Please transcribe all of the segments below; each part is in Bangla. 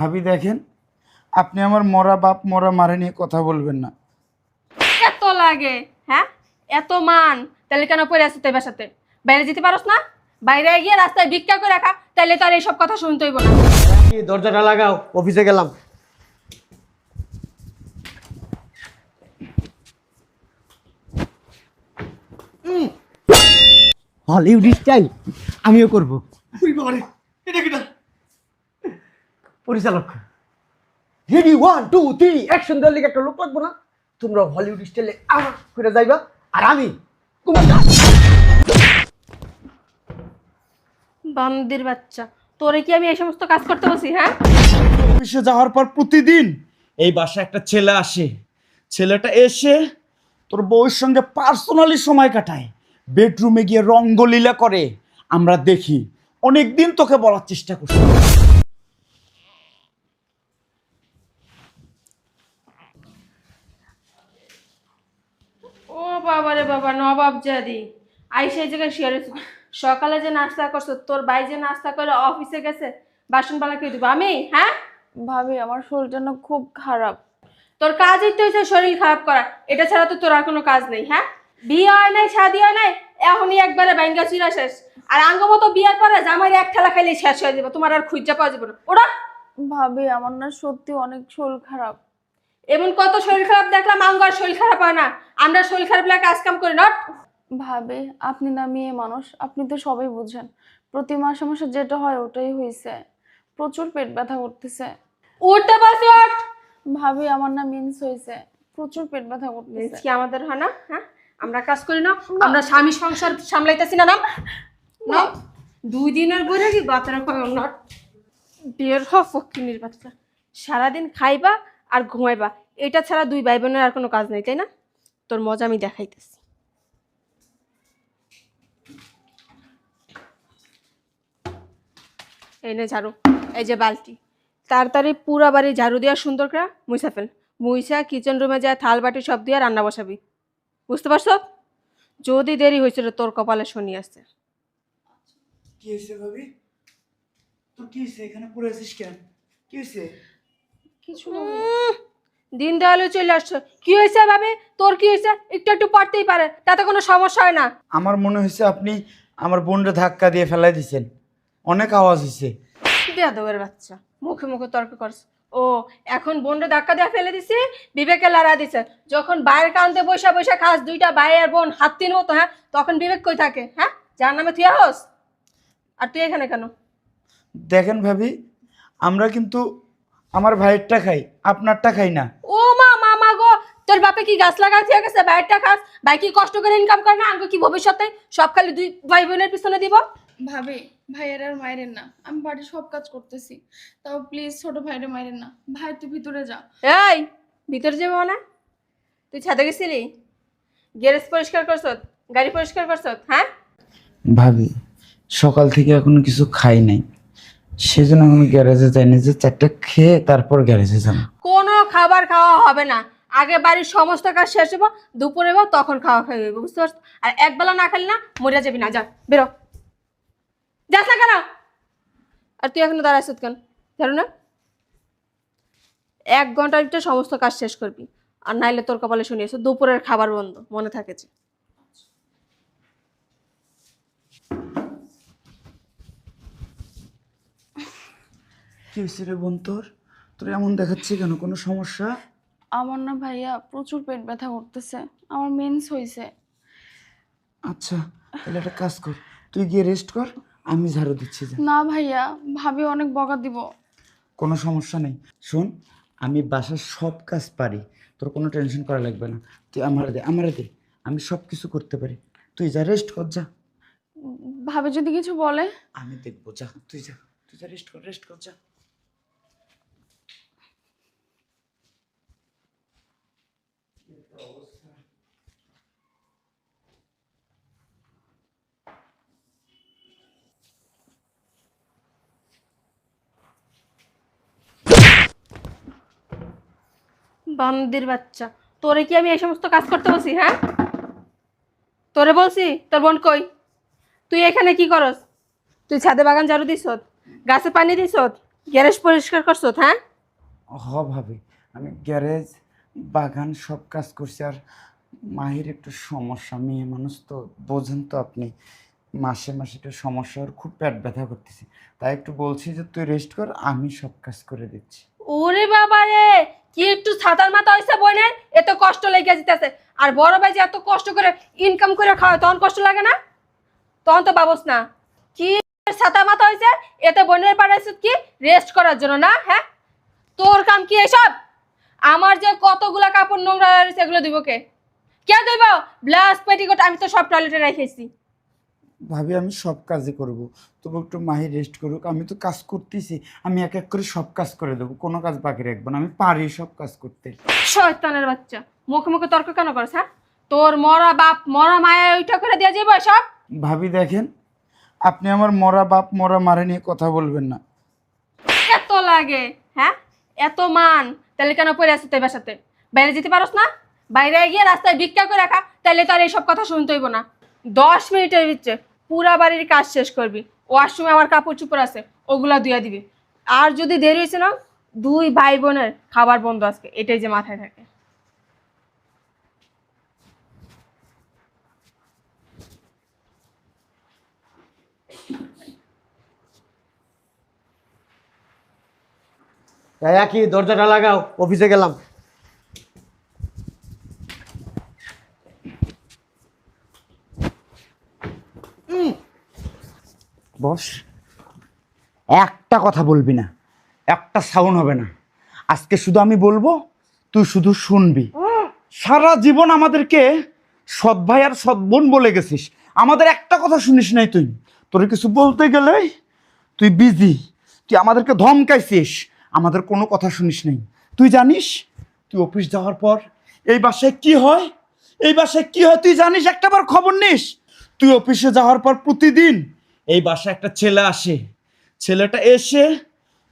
ভাবি দেখেন আপনি আমার মরা বাপ মরা মারে নিয়ে কথা বলবেন না। এত লাগে হ্যাঁ? এত মান তাহলে কেন পড়ে আছে তোর বাসাতে? বাইরে যেতে পারোস না? বাইরে গিয়ে রাস্তায় ভিক্ষা করে রাখা তাহলে তো আর এইসব কথা শুনতে হইব না। কি দরজাটা লাগাও অফিসে গেলাম। হলিউড স্টাইল আমিও করব। পরিচালক। Ready one two three action দেওয়ার লিগে একটা লোক লাগবো না। তোমরা হলিউড স্টাইলে আমার করে যাইবা। আর আমি বান্দির বাচ্চা তোরে কি আমি এই সমস্ত কাজ করতে বসি হ্যাঁ? অফিসে যাওয়ার পর প্রতিদিন এই বাসায় একটা ছেলে আসে। ছেলেটা এসে তোর বউয়ের সঙ্গে পার্সোনালি সময় কাটায়। বেডরুমে গিয়ে রঙ্গলীলা করে। আমরা দেখি অনেক দিন তোকে বলার চেষ্টা করছি ও বাবা রে বাবা নবাব জাদি। আইসা জায়গায় শিয়ারে সকালে যে নাস্তা করছ তোর ভাই যে নাস্তা করে অফিসে গেছে বাসন পালা কে দিব। আমি? হ্যাঁ? ভাবি আমার শরীরটা না খুব খারাপ। তোর কাজই তো হচ্ছে শরীর খারাপ করা। এটা ছাড়া তো তোর আর কোনো কাজ নেই হ্যাঁ? বিয়ে হয় নাই শাদি হয় নাই এখনই একবারে ব্যাঙ্গা চিরা শেষ। আর আঙ্গ মতো বিয়ের পরে জামাই এক ঠেলা খাইলে শেষ হয়ে যাবে তোমার আর খুঁজা পাওয়া যাবে না। ওরা ভাবি আমার না সত্যি অনেক শরীর খারাপ। এমন কত শরীর খারাপ দেখলাম আঙ্গ আর শরীর খারাপ হয় না। আমরা শরীর খারাপ লাগে কাজ কাম করি নট ভাবি আপনি না মেয়ে মানুষ আপনি তো সবই বুঝেন। প্রতি মাসে মাসে যেটা হয় ওটাই হয়েছে প্রচুর পেট ব্যথা করতেছে। উঠতে পারছি ওঠ ভাবি আমার না মিন্স হয়েছে প্রচুর পেট ব্যথা করতেছে। কি আমাদের হয় না? হ্যাঁ? আমরা কাজ করি না। আমরা স্বামী সংসার সামলাইতেছি না না। দুই দিনের বই কি বাচ্চারা খাবে নট বিয়ের হ ফকিনির বাচ্চা সারাদিন খাইবা আর ঘুমাইবা। এটা ছাড়া দুই ভাই বোনের আর কোনো কাজ নেই, তাই না? তোর মজা আমি দেখাইতেছি। এই নে ঝাড়ু, এই যে বালতি। তাড়াতাড়ি পুরা বাড়ি ঝাড়ু দেওয়া সুন্দর করে মুইসা ফেল। মুইসা কিচেন রুমে যায়, থাল বাটি সব দিয়ে রান্না বসাবি। বুঝতে পারছ? যদি দেরি হয়েছিল তোর কপালে শনি আসছে কি হয়েছে ভাবি? তোর কি হয়েছে? এখানে পড়ে আছিস কেন? কি হয়েছে? কিছু দিন চলে আসছো। কি হয়েছে ভাবে? তোর কি হয়েছে? একটু একটু পড়তেই পারে তাতে কোনো সমস্যা হয় না। আমার মনে হয়েছে আপনি আমার বোনরে ধাক্কা দিয়ে ফেলাই দিছেন। অনেক আওয়াজ হয়েছে। বাচ্চা মুখে মুখে তর্ক করছে। ও এখন বোনরে ধাক্কা দিয়ে ফেলে দিছে বিবেকে লড়া দিছে। যখন বাইরের কান্তে বৈশা বৈশা খাস দুইটা ভাই আর বোন হাত তিন মতো হ্যাঁ? তখন বিবেক কই থাকে হ্যাঁ? যার নামে তুই হোস আর তুই এখানে কেন? দেখেন ভাবি আমরা কিন্তু আমার ভাইয়েরটা খাই আপনারটা খাই না। ও মা মামা গো তোর বাপে কি গাছ লাগা আছে বাইরটা খাস ভাই কি কষ্ট করে ইনকাম করে না? আঙ্গ কি ভবিষ্যতে সব খালি দুই ভাই বোনের পিছনে দিব? ভাবি ভাইয়ের আর মায়ের না। আমি বাড়ির সব কাজ করতেছি। তাও প্লিজ ছোট ভাইয়ের মায়ের না। ভাই তুই ভিতরে যা। এই ভিতরে যাব না তুই ছাদে গেছিলি? গ্যারেজ পরিষ্কার করছ গাড়ি পরিষ্কার করছ হ্যাঁ? ভাবি সকাল থেকে এখনও কিছু খাই নাই। সেজন্য এখন গ্যারেজে যাইনি যে চারটা খেয়ে তারপর গ্যারেজে যাব কোনো খাবার খাওয়া হবে না। আগে বাড়ির সমস্ত কাজ শেষ হব দুপুরে বা তখন খাওয়া খাই হইব, বুঝতে পারছ? আর একবেলা না খালি না মরে যাবি না, যা, বেরো। যাস না কেন? আর তুই এখনও দাঁড়াইছ কেন? জানো না। এক ঘণ্টার ভিতরে সমস্ত কাজ শেষ করবি, আর নাইলে তোর কপালে শুনিয়েছে, দুপুরের খাবার বন্ধ, মনে থাকে কি হয়েছে রে বোন তোর? তোর এমন দেখাচ্ছে কেন? কোনো সমস্যা? আমার না ভাইয়া প্রচুর পেট ব্যথা করতেছে। আমার মেন্স হয়েছে আচ্ছা তাহলে একটা কাজ কর। তুই গিয়ে রেস্ট কর আমি ঝাড়ু দিচ্ছি যা। না ভাইয়া ভাবি অনেক বকা দিব। কোনো সমস্যা নেই। শোন আমি বাসার সব কাজ পারি। তোর কোনো টেনশন করা লাগবে না। তুই আমার দে আমার দে। আমি সব কিছু করতে পারি। তুই যা রেস্ট কর যা। ভাবে যদি কিছু বলে? আমি দেখব যা। তুই যা তুই যা রেস্ট কর রেস্ট কর যা। বান্দির বাচ্চা। তোরে কি আমি এই সমস্ত কাজ করতে বলছি হ্যাঁ? তোরে বলছি তোর বোন কই? তুই এখানে কি করস? তুই ছাদে বাগান ঝাড়ু দিস গাছে পানি দিস গ্যারেজ পরিষ্কার করছ হ্যাঁ? হ ভাবি আমি গ্যারেজ বাগান সব কাজ করছি আর মাহির একটু সমস্যা মেয়ে মানুষ তো বোঝেন তো আপনি। মাসে মাসে একটু সমস্যা ওর খুব পেট ব্যথা করতেছি। তাই একটু বলছি যে তুই রেস্ট কর আমি সব কাজ করে দিচ্ছি। ওরে বাবা রে কি একটু ছাতার মাথা হয়েছে বোনের? এত কষ্ট লেগে যেতেছে আর বড় ভাই যে এত কষ্ট করে ইনকাম করে খাওয়া তখন কষ্ট লাগে না? তখন তো পাবস না। কি ছাতা মাথা হয়েছে এতে বোনের পাঠাইছিস কি? রেস্ট করার জন্য না হ্যাঁ? তোর কাম কি এসব? আমার যে কতগুলা কাপড় নোংরা রয়েছে, এগুলো দিব কে? কে দিব? ব্লাউজ পেটিকোট, আমি তো সব টয়লেটে রেখেছি। ভাবি, আমি সব কাজই করব। তবু একটু মাহি রেস্ট করুক। আমি তো কাজ করতেছি। আমি এক এক করে সব কাজ করে দেবো। কোনো কাজ বাকি রাখব না। আমি পারি সব কাজ করতে। শয়তানের বাচ্চা। মুখে মুখে তর্ক কেন করছ হ্যাঁ? তোর মরা বাপ মরা মায়া ওইটা করে দিয়ে যাব সব? ভাবি দেখেন আপনি আমার মরা বাপ মরা মারে নিয়ে কথা বলবেন না। এত লাগে হ্যাঁ? এত মান। তাহলে কেন পড়ে আছে তোর বাসাতে? বাইরে যেতে পারোস না? বাইরে গিয়ে রাস্তায় ভিক্ষা করে রাখা তাহলে তো আর এইসব কথা শুনতে হইব না। দশ মিনিটের ভিতরে পুরা বাড়ির কাজ শেষ করবি। ওয়াশরুমে আমার কাপড় চুপড় আছে, ওগুলা ধুয়া দিবি। আর যদি দেরি হয়েছে না, দুই ভাই বোনের খাবার বন্ধ আজকে, এটাই যে মাথায় থাকে। দরজাটা লাগাও, অফিসে গেলাম। বস, একটা কথা বলবি না, একটা সাউন্ড হবে না। আজকে শুধু আমি বলব, তুই শুধু শুনবি। সারা জীবন আমাদেরকে সৎ ভাই আর সৎ বোন বলে গেছিস। আমাদের একটা কথা শুনিস নাই তুই? তোর কিছু বলতে গেলে তুই বিজি তুই আমাদেরকে ধমকাইছিস। আমাদের কোনো কথা শুনিস নাই। তুই জানিস, তুই অফিস যাওয়ার পর এই বাসায় কি হয়? এই বাসায় কি হয়? তুই জানিস, একটাবার খবর নিস। তুই অফিসে যাওয়ার পর প্রতিদিন এই বাসায় একটা ছেলে আসে। ছেলেটা এসে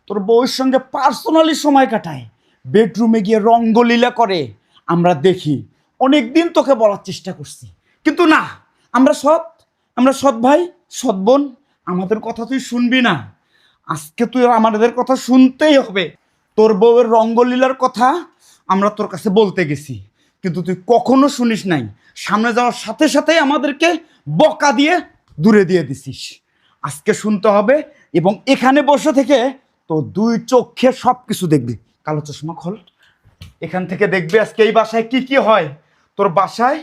তোর বউয়ের সঙ্গে পার্সোনালি সময় কাটায়। বেডরুমে গিয়ে রঙ্গলীলা করে। আমরা দেখি অনেক দিন তোকে বলার চেষ্টা করছি। কিন্তু না, আমরা সৎ। আমরা সৎ ভাই, সৎ বোন। আমাদের কথা তুই শুনবি না। আজকে তুই আমাদের কথা শুনতেই হবে। তোর বউয়ের রঙ্গলীলার কথা আমরা তোর কাছে বলতে গেছি। কিন্তু তুই কখনো শুনিস নাই। সামনে যাওয়ার সাথে সাথেই আমাদেরকে বকা দিয়ে দূরে দিয়ে দিছিস। আজকে শুনতে হবে এবং এখানে বসে থেকে তো দুই চোখে সব কিছু দেখবি। কালো চশমা খোল। এখান থেকে দেখবি আজকে এই বাসায় কি কি হয়। তোর বাসায়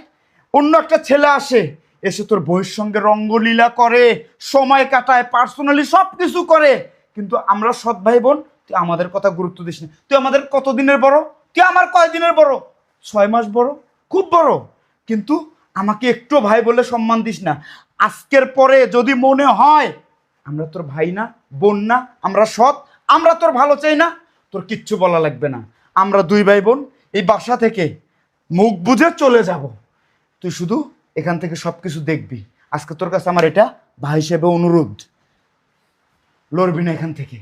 অন্য একটা ছেলে আসে, এসে তোর বইয়ের সঙ্গে রঙ্গলীলা করে, সময় কাটায় পার্সোনালি সব কিছু করে। কিন্তু আমরা সৎ ভাই বোন তুই আমাদের কথা গুরুত্ব দিস না। তুই আমাদের কত দিনের বড়? তুই আমার কয় দিনের বড়? ছয় মাস বড়? খুব বড়। কিন্তু আমাকে একটু ভাই বলে সম্মান দিস না। আজকের পরে যদি মনে হয়, আমরা তোর ভাই না, বোন না, আমরা সৎ, আমরা তোর ভালো চাই না, তোর কিচ্ছু বলা লাগবে না। আমরা দুই ভাই বোন এই বাসা থেকে মুখ বুঝে চলে যাব। তুই শুধু এখান থেকে সব কিছু দেখবি। আজকে তোর কাছে আমার এটা ভাই হিসেবে অনুরোধ। লড়বি না এখান থেকে।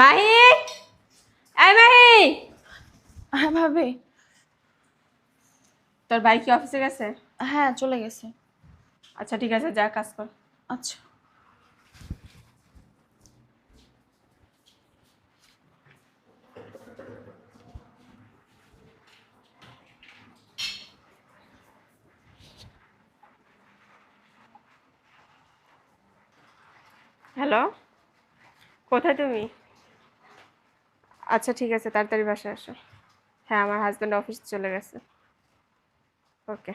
মাহি? এই মাহি! হ্যাঁ ভাবি। তোর ভাই কি অফিসে গেছে? হ্যাঁ চলে গেছে। আচ্ছা ঠিক আছে যা কাজ কর। আচ্ছা। হ্যালো কোথায় তুমি? আচ্ছা ঠিক আছে তাড়াতাড়ি বাসায় আসো। হ্যাঁ আমার হাজব্যান্ড অফিস চলে গেছে। ওকে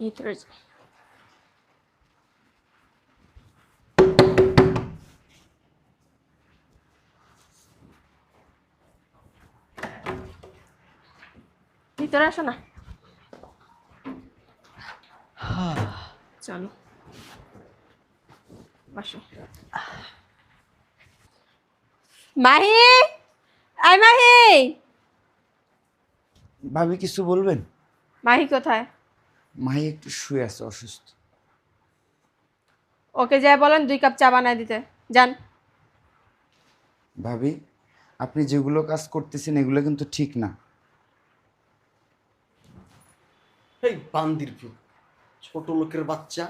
ভিতরে ভিতরে আসো না। চলো। বসো মাহি! আই মাহি! ভাবি কিছু বলবেন? মাহি কোথায়? মাহি একটু শুয়ে আছে অসুস্থ। ওকে যাই বলেন দুই কাপ চা বানায় দিতে। যান। ভাবি আপনি যেগুলো কাজ করতেছেন এগুলো কিন্তু ঠিক না। এই বান্দির ছোট লোকের বাচ্চা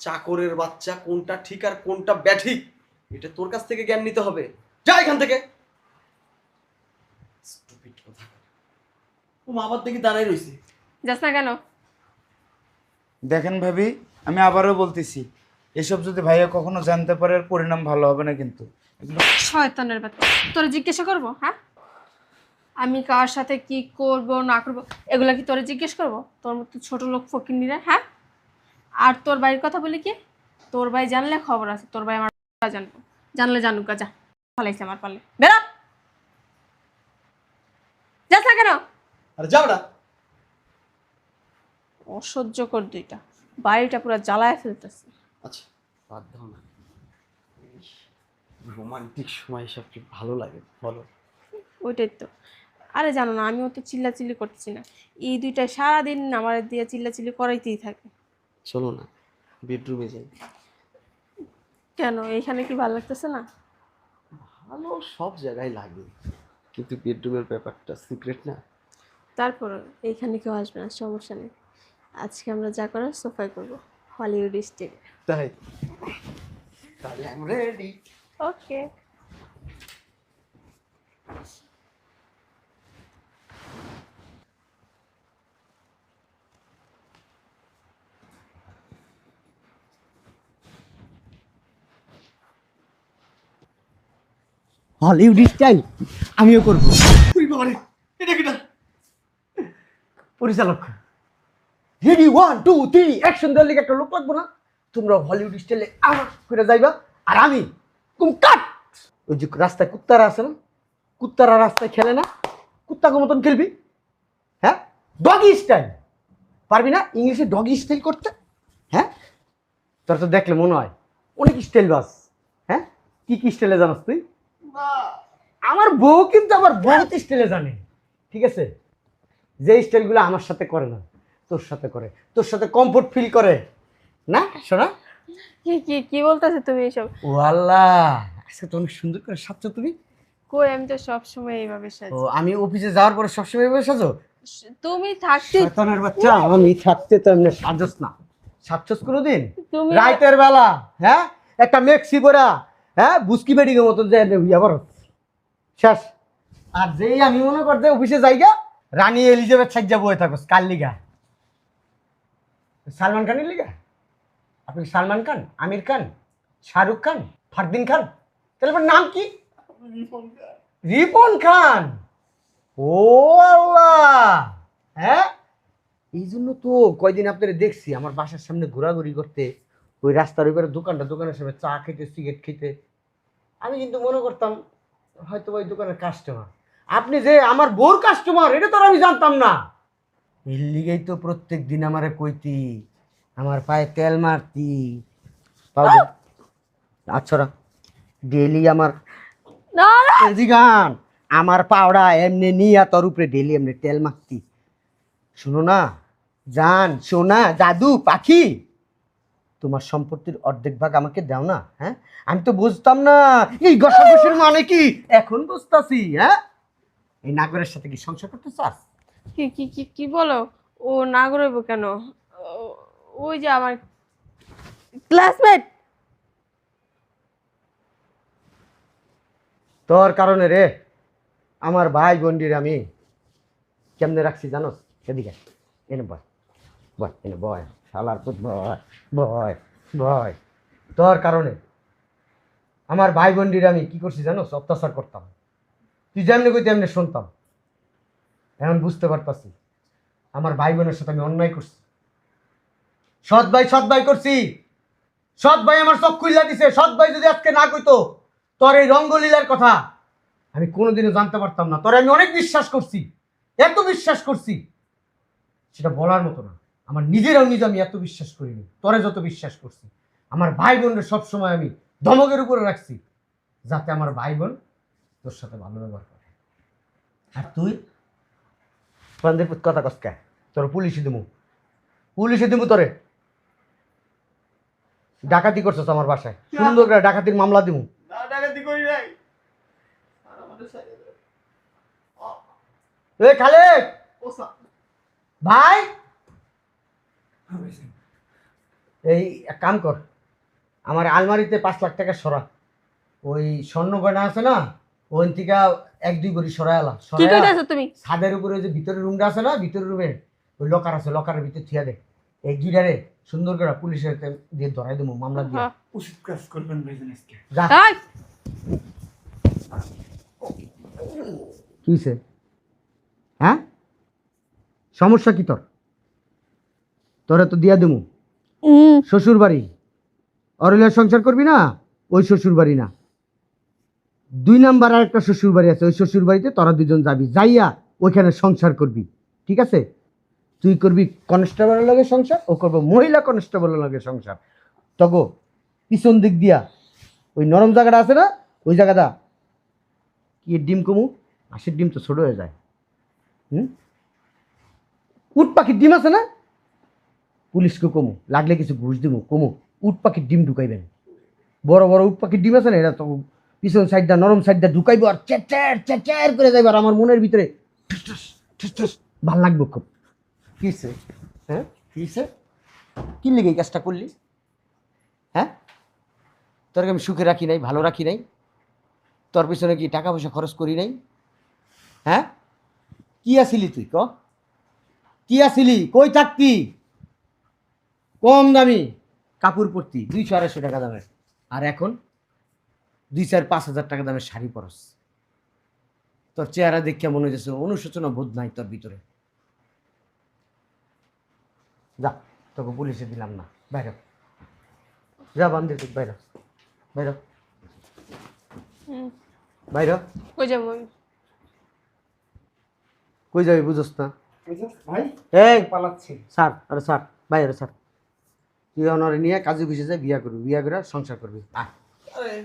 চাকরের বাচ্চা কোনটা ঠিক আর কোনটা ব্যাঠিক এটা তোর কাছ থেকে জ্ঞান নিতে হবে। যা এখান থেকে। ও মা আবার দেখি দাঁড়াই রইছে। যাস না কেন? দেখেন ভাবি আমি আবারও বলতেছি এসব যদি ভাইয়া কখনো জানতে পারে এর পরিণাম ভালো হবে না কিন্তু। এগুলো শয়তানের বাচ্চা। তোরে জিজ্ঞাসা করব হ্যাঁ? আমি কার সাথে কি করব না করব এগুলা কি তোরে জিজ্ঞেস করব? তোর মতো ছোট লোক ফকিনিরা হ্যাঁ? আর তোর ভাইয়ের কথা বলি কি? তোর ভাই জানলে খবর আছে তোর ভাই আমার জানব। জানলে জানুক গা, যা ফালাইছে আমার পারলে বেরা! যাস না কেন? আরে যাও না। অসহ্য কর দুইটা। বাড়িটা পুরো জ্বালায় ফেলতেছে। আচ্ছা। বাদ দাও না। রোমান্টিক সময় এসব কি ভালো লাগে? বলো। ওইটাই তো। আরে জানো না আমিও তো চিল্লাচিল্লি করতেছি না। এই দুইটা সারাদিন আমার দিয়ে চিল্লাচিল্লি করাইতেই থাকে। চলো না বেডরুমে যাই। কেন এইখানে কি ভালো লাগতেছে না? ভালো সব জায়গায় লাগে কিন্তু বেডরুমের ব্যাপারটা সিক্রেট না। তারপর এইখানে কেউ আসবে না সমস্যা নেই। আজকে আমরা যা করার সোফায় করব হলিউড স্টাইলে তাই? তাহলে I am ready okay Hollywood style আমিও করব। পরিচালক। Ready one two three action দেওয়ার লিগে একটা লোক লাগবো না? তোমরা হলিউড স্টাইলে আমার করে যাইবা। আর আমি কুম কাট! ওই যে রাস্তায় কুত্তারা আছে না? কুত্তারা রাস্তায় খেলে না? কুত্তাকে মতন খেলবি? হ্যাঁ? ডগি স্টাইল পারবি না? ইংলিশে ডগি স্টাইল করতে? হ্যাঁ? তোর তো দেখলে মনে হয় অনেক স্টাইল বাস। হ্যাঁ? কি কি স্টাইলে জানাস তুই? আমার বউ কিন্তু আমার বহুত স্টাইলে জানে। ঠিক আছে? যে স্টাইলগুলো আমার সাথে করে না তোর সাথে করে। তোর সাথে কমফোর্ট ফিল করে। না শোনা কি কি কি বলতেছো তুমি এইসব ও আল্লাহ আজকে তো অনেক সুন্দর করে সাজছো তুমি। কই আমি তো সবসময় এইভাবে সাজি। ও আমি অফিসে যাওয়ার পরে সবসময় এভাবে সাজো? তুমি থাকতে শয়তানের বাচ্চা আমি থাকতে তো এমনি সাজস না। সাজছস কোনোদিন? তুমি রাইতের বেলা হ্যাঁ? একটা মেক্সি পরা হ্যাঁ বুস্কি বেডিং এর মতন যে করো শেষ। আর যেই আমি মনে করতে অফিসে যাইগা রানী এলিজাবেথ সাজ্জা বয়ে থাকো কার লিগা? সালমান খানের লিগা? আপনি সালমান খান আমির খান শাহরুখ খান ফারদিন খান? তাহলে আপনার নাম কি? রিপন খান। ও আল্লাহ! হ্যাঁ? এই জন্য তো কয়দিন আপনারা দেখছি আমার বাসার সামনে ঘোরাঘুরি করতে। ওই রাস্তার ওই দোকানটা দোকানের সামনে চা খেতে সিগারেট খেতে। আমি কিন্তু মনে করতাম হয়তো ওই দোকানের কাস্টমার আপনি যে আমার বোর কাস্টমার এটা তো আমি জানতাম না। এর লিগেই তো প্রত্যেক দিন আমারে কইতি আমার পায়ে তেল মারতি। আচ্ছা ডেলি আমার না না। জিগান আমার পাওড়া এমনি নিয়া তোর উপরে ডেলি এমনি তেল মাখতি। শুনো না জান সোনা জাদু পাখি। তোমার সম্পত্তির অর্ধেক ভাগ আমাকে দাও না হ্যাঁ? আমি তো বুঝতাম না। এই গসাগসির মানে কি? এখন বুঝতাছি হ্যাঁ? এই নাগরের সাথে কি সংসার করতে চাস? কি কি কি কি বলো? ও না করব কেন? ওই যে আমার ক্লাসমেট তোর কারণে রে আমার ভাই বোনডির আমি কেমনে রাখছি জানো সেদিকে এনে বয়। তোর কারণে। আমার ভাই বোনডির আমি কি করছি জানোস অত্যাচার করতাম। তুই যেমনি কই তেমনি শুনতাম। এখন বুঝতে পারতাছি। আমার ভাই বোনের সাথে আমি অন্যায় করছি। সৎ ভাই সৎ ভাই করছি। সৎ ভাই আমার চোখ খুইলা দিছে। সৎ ভাই যদি আজকে না কইতো, তোর এই রঙ্গলীলার কথা আমি কোনোদিনও জানতে পারতাম না। তোরে আমি অনেক বিশ্বাস করছি। এত বিশ্বাস করছি। সেটা বলার মতো না। আমার নিজেরাও নিজে আমি এত বিশ্বাস করিনি। তোরে যত বিশ্বাস করছি আমার ভাই বোনের সবসময় আমি ধমকের উপরে রাখছি যাতে আমার ভাই বোন তোর সাথে ভালো ব্যবহার করে। আর তুই? বান্ধব কথা কসকা তোর পুলিশই দেবো পুলিশে দিব তোরে। ডাকাতি করছস আমার বাসায়। সুন্দর করে ডাকাতির মামলা দিব না ডাকাতি করি নাই। এ খালেক ভাই! এই এক কাম কর আমার আলমারিতে পাঁচ লাখ টাকা সরা। ওই স্বর্ণ গয়না আছে না ওই থেকে এক দুই করি সরা কি সরাই তুমি? ছাদের উপরে ওই যে ভিতরের রুমটা আছে না ভিতরের রুমে ওই লকার আছে লকারের ভিতরে থিয়া দে। এই দুইটারে সুন্দর করে পুলিশের দিয়ে ধরাই দেবো মামলা দিয়ে। হ্যাঁ। উচিত কাজ করবেন যা। কিসে হ্যাঁ? সমস্যা কি তোর? তোরে তো দিয়া দেবো শ্বশুর বাড়ি অরলিয়ার সংসার করবি না? ওই শ্বশুর বাড়ি না। দুই নাম্বার আর একটা শ্বশুর বাড়ি আছে ওই শ্বশুর বাড়িতে তোরা দুজন যাবি। যাইয়া ওইখানে সংসার করবি। ঠিক আছে? তুই করবি কনস্টেবলের লগে সংসার ও করব মহিলা কনস্টেবলের লগে সংসার। তগো পিছন দিক দিয়া ওই নরম জায়গাটা আছে না? ওই জায়গাটা। কি ডিম কমু? আশির ডিম তো ছোট হয়ে যায়। হুম? উট পাখির ডিম আছে না? পুলিশকে কমু লাগলে কিছু ঘুষ দিব কমু উট পাখির ডিম ঢুকাইবেন। বড় বড় উট পাখির ডিম আছে না এটা তো পিছন সাইডটা নরম সাইডটা ঢুকাইবো আর চেচার চেচার করে যাইব আর আমার মনের ভিতরে ভালো লাগবে খুব। কিসে হ্যাঁ? কিসে কি লেগে এই কাজটা করলি? হ্যাঁ? তোরকে আমি সুখে রাখি নাই ভালো রাখি নাই। তোর পিছনে কি টাকা পয়সা খরচ করি নাই? হ্যাঁ? কি আসিলি তুই ক? কি আসিলি কই থাকতি? কম দামি কাপড় পরতি দুইশো আড়াইশো টাকা দামের আর এখন দুই চার পাঁচ হাজার টাকা দামের শাড়ি পরস। তোর চেহারা দেখে মনে হয়েছে অনুশোচনা বোধ নাই তোর ভিতরে। যা তোকে পুলিশে দিলাম না বাইরে। যা বান্ধে তুই বাইরে। বাইরে হুম, বাইরে কই যাব আমি? কই যাবি বুঝোস না। ভাই এই পালাচ্ছি। স্যার আরে স্যার বাইরে স্যার তুই অনারে নিয়ে কাজে খুশি যায় বিয়া করবি বিয়া করে সংসার করবি।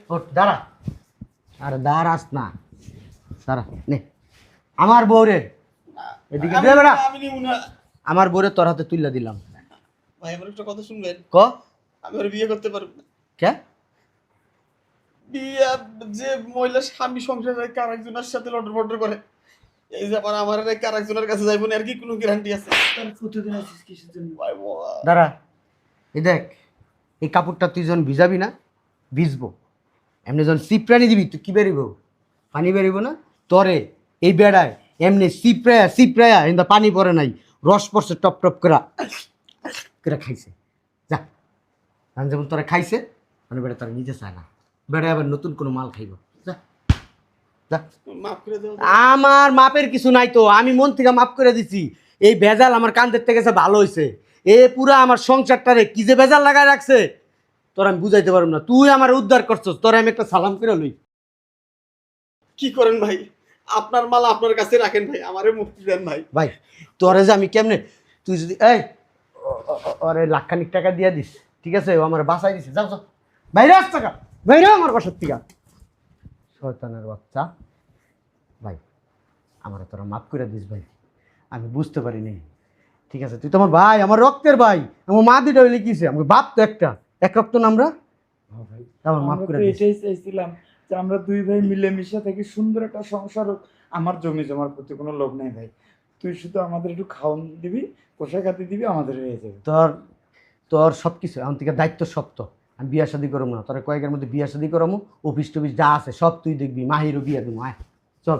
ওঠ দাঁড়া। আরে দাঁড়াস না। দাঁড়া নে। আমার বউরে। এদিকে দে বেড়া। আমি নিব না। আমার বউরে তোর হাতে তুইলা দিলাম। ভাই আমার একটা কথা শুনবেন? ক? আমি আর বিয়ে করতে পারব না। কে? বিয়ে যে মহিলা স্বামী সংসার রেখে আরেকজনের সাথে লটর করে? এই যে আবার আমার রেখে আরেকজনের কাছে যাইব না আর কি কোনো গ্যারান্টি আছে? প্রতিদিন আছিস কিসের জন্য? দাঁড়া। এই দেখ এই কাপড়টা তুই যখন ভিজাবি না ভিজবো। এমনি যখন সিপ্রানি দিবি তুই কি বেরিব? পানি বেরিব না? তরে এই বেড়ায় এমনি সিপ্রায়া সিপ্রায়া কিন্তু পানি পড়ে নাই। রস পড়ছে টপ টপ করা করে খাইছে। যা আমি যেমন তোরা খাইছে মানে বেড়া তোরা নিতে চায় না। বেড়ায় আবার নতুন কোনো মাল খাইব। যা আমার মাপের কিছু নাই তো আমি মন থেকে মাপ করে দিছি। এই ভেজাল আমার কান দেখতে গেছে ভালো হয়েছে এ পুরা আমার সংসারটারে কি যে ভেজাল লাগায় রাখছে তোর আমি বুঝাইতে পারব না। তুই আমার উদ্ধার করছস তোর আমি একটা সালাম করে লই। কি করেন ভাই? আপনার মাল আপনার কাছে রাখেন ভাই আমারে মুক্তি দেন ভাই। ভাই তোরে যে আমি কেমনে তুই যদি এই ও- লাখখানিক টাকা দিয়ে দিস ঠিক আছে? ও আমার বাসায় দিছে যাও যাও। বাইরে আস টাকা বাইরে আমার বাসার থেকে। শয়তানের বাচ্চা ভাই আমার তোরা মাফ করে দিস ভাই। আমি বুঝতে পারিনি। ঠিক আছে তুই তো আমার ভাই আমার রক্তের ভাই আমার মা দুটো হইলে কিসে আমার বাপ তো একটা এক রক্ত না আমরা? আমার মাফ আমরা করে এটাই চাইছিলাম যে আমরা দুই ভাই মিলেমিশে থাকি সুন্দর একটা সংসার হোক। আমার জমি জমার প্রতি কোনো লোভ নেই ভাই। তুই শুধু আমাদের একটু খাওয়ান দিবি পোশাক হাতে দিবি আমাদের হয়ে যাবে। তোর তোর সব কিছু এখন থেকে দায়িত্ব সব আমি বিয়া শাদি করব না তোর কয়েকের মধ্যে বিয়া শাদি করব অফিস টফিস যা আছে সব তুই দেখবি মাহিরও বিয়া দেবো আয়। চল।